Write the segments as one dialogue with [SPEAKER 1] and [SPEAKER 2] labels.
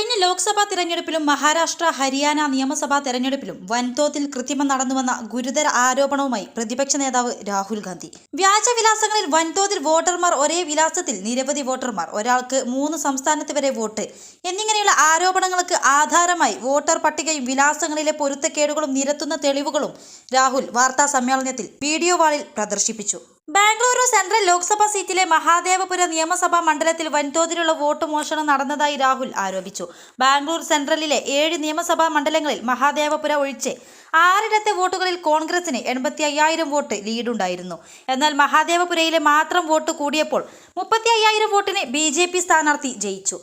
[SPEAKER 1] കഴിഞ്ഞ ലോക്സഭാ തെരഞ്ഞെടുപ്പിലും മഹാരാഷ്ട്ര ഹരിയാന നിയമസഭാ തെരഞ്ഞെടുപ്പിലും വൻതോതിൽ കൃത്രിമം നടന്നുവെന്ന ഗുരുതര ആരോപണവുമായി പ്രതിപക്ഷ നേതാവ് രാഹുൽ ഗാന്ധി. വ്യാജ വിലാസങ്ങളിൽ വൻതോതിൽ വോട്ടർമാർ ഒരേ വിലാസത്തിൽ നിരവധി വോട്ടർമാർ ഒരാൾക്ക് മൂന്ന് സംസ്ഥാനത്ത് വരെ വോട്ട് എന്നിങ്ങനെയുള്ള ആരോപണങ്ങൾക്ക് ആധാരമായി വോട്ടർ പട്ടികയും വിലാസങ്ങളിലെ പൊരുത്തക്കേടുകളും നിരത്തുന്ന തെളിവുകളും രാഹുൽ വാർത്താ സമ്മേളനത്തിൽ വീഡിയോ വാളിൽ പ്രദർശിപ്പിച്ചു. ബാംഗ്ലൂരു സെൻട്രൽ ലോക്സഭാ സീറ്റിലെ മഹാദേവപുര നിയമസഭാ മണ്ഡലത്തിൽ വൻതോതിലുള്ള വോട്ട് മോഷണം നടന്നതായി രാഹുൽ ആരോപിച്ചു. ബാംഗ്ലൂർ സെൻട്രലിലെ ഏഴ് നിയമസഭാ മണ്ഡലങ്ങളിൽ മഹാദേവപുര ഒഴിച്ച് ആറിടത്തെ വോട്ടുകളിൽ കോൺഗ്രസിന് എൺപത്തി അയ്യായിരം വോട്ട് ലീഡുണ്ടായിരുന്നു. എന്നാൽ മഹാദേവപുരയിലെ മാത്രം വോട്ട് കൂടിയപ്പോൾ മുപ്പത്തി അയ്യായിരം വോട്ടിന് ബി സ്ഥാനാർത്ഥി ജയിച്ചു.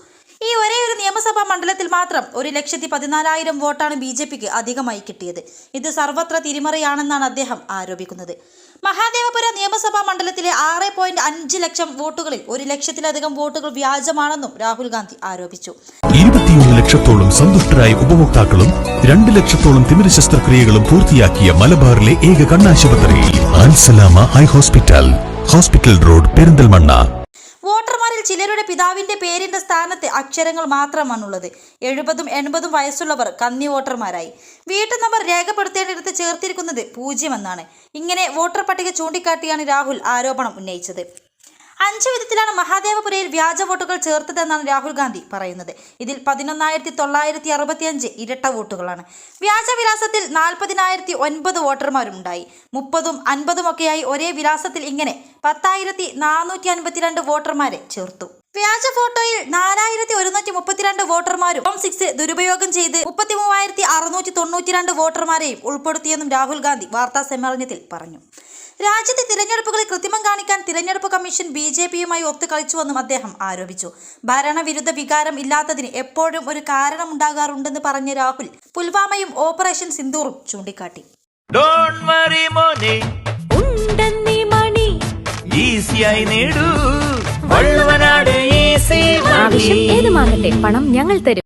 [SPEAKER 1] ഈ ഒരേ ഒരു നിയമസഭാ മണ്ഡലത്തിൽ മാത്രം ഒരു ലക്ഷത്തി പതിനാലായിരം വോട്ടാണ് ബി ജെ പിക്ക് അധികമായി കിട്ടിയത്. ഇത് സർവത്ര തിരിമറിയാണെന്നാണ് അദ്ദേഹം ആരോപിക്കുന്നത്. മഹാദേവപുര നിയമസഭാ മണ്ഡലത്തിലെ ആറ് പോയിന്റ് അഞ്ച് ലക്ഷം വോട്ടുകളിൽ ഒരു ലക്ഷത്തിലധികം വോട്ടുകൾ വ്യാജമാണെന്നും രാഹുൽ ഗാന്ധി ആരോപിച്ചു.
[SPEAKER 2] ഇരുപത്തിയൊന്ന് ലക്ഷത്തോളം സന്തുഷ്ടരായ ഉപഭോക്താക്കളും രണ്ട് ലക്ഷത്തോളം തിമിര ശസ്ത്രക്രിയകളും പൂർത്തിയാക്കിയ മലബാറിലെ ഏക കണ്ണാശുപത്രി eye hospital. Hospital road Perinthalmanna.
[SPEAKER 1] ചിലരുടെ പിതാവിന്റെ പേരിന്റെ സ്ഥാനത്ത് അക്ഷരങ്ങൾ മാത്രമാണുള്ളത്. എഴുപതും എൺപതും വയസ്സുള്ളവർ കന്നി വോട്ടർമാരായി. വീട്ടു നമ്പർ രേഖപ്പെടുത്തേണ്ടിടത്ത് ചേർത്തിരിക്കുന്നത് പൂജ്യമെന്നാണ്. ഇങ്ങനെ വോട്ടർ പട്ടിക ചൂണ്ടിക്കാട്ടിയാണ് രാഹുൽ ആരോപണം ഉന്നയിച്ചത്. അഞ്ച് വിധത്തിലാണ് മഹാദേവപുരയിൽ വ്യാജ വോട്ടുകൾ ചേർത്തതെന്നാണ് രാഹുൽ ഗാന്ധി പറയുന്നത്. ഇതിൽ പതിനൊന്നായിരത്തി തൊള്ളായിരത്തി അറുപത്തിയഞ്ച് ഇരട്ട വോട്ടുകളാണ്. വ്യാജ വിലാസത്തിൽ നാൽപ്പതിനായിരത്തി ഒൻപത് വോട്ടർമാരും ഉണ്ടായി മുപ്പതും അൻപതുമൊക്കെയായി ഒരേ വിലാസത്തിൽ ഇങ്ങനെ പത്തായിരത്തി നാനൂറ്റി അൻപത്തിരണ്ട് വോട്ടർമാരെ ചേർത്തു. വ്യാജ ഫോട്ടോയിൽ നാലായിരത്തി ഒരുന്നൂറ്റി മുപ്പത്തിരണ്ട് വോട്ടർമാരും ഫോം സിക്സ് ദുരുപയോഗം ചെയ്ത് മുപ്പത്തി മൂവായിരത്തി അറുന്നൂറ്റി തൊണ്ണൂറ്റിരണ്ട് വോട്ടർമാരെയും ഉൾപ്പെടുത്തിയെന്നും രാഹുൽ ഗാന്ധി വാർത്താ സമ്മേളനത്തിൽ പറഞ്ഞു. രാജ്യത്തെ തിരഞ്ഞെടുപ്പുകളിൽ കൃത്രിമം കാണിക്കാൻ തിരഞ്ഞെടുപ്പ് കമ്മീഷൻ ബി ജെ പിയുമായി ഒത്തുകളിച്ചുവെന്നും അദ്ദേഹം ആരോപിച്ചു. ഭരണവിരുദ്ധ വികാരം ഇല്ലാത്തതിന് എപ്പോഴും ഒരു കാരണമുണ്ടാകാറുണ്ടെന്ന് പറഞ്ഞ രാഹുൽ പുൽവാമയും ഓപ്പറേഷൻ സിന്ദൂറും ചൂണ്ടിക്കാട്ടി.
[SPEAKER 3] ഡോണ്ട് വറി മോനെ.
[SPEAKER 4] ഉണ്ടെന്നീ മണി.
[SPEAKER 3] ഈസിയായി നേടൂ. വള്ളുവനാട് ഈസി
[SPEAKER 4] ആവശ്യം ഏതുമാകട്ടെ പണം ഞങ്ങൾ തരും.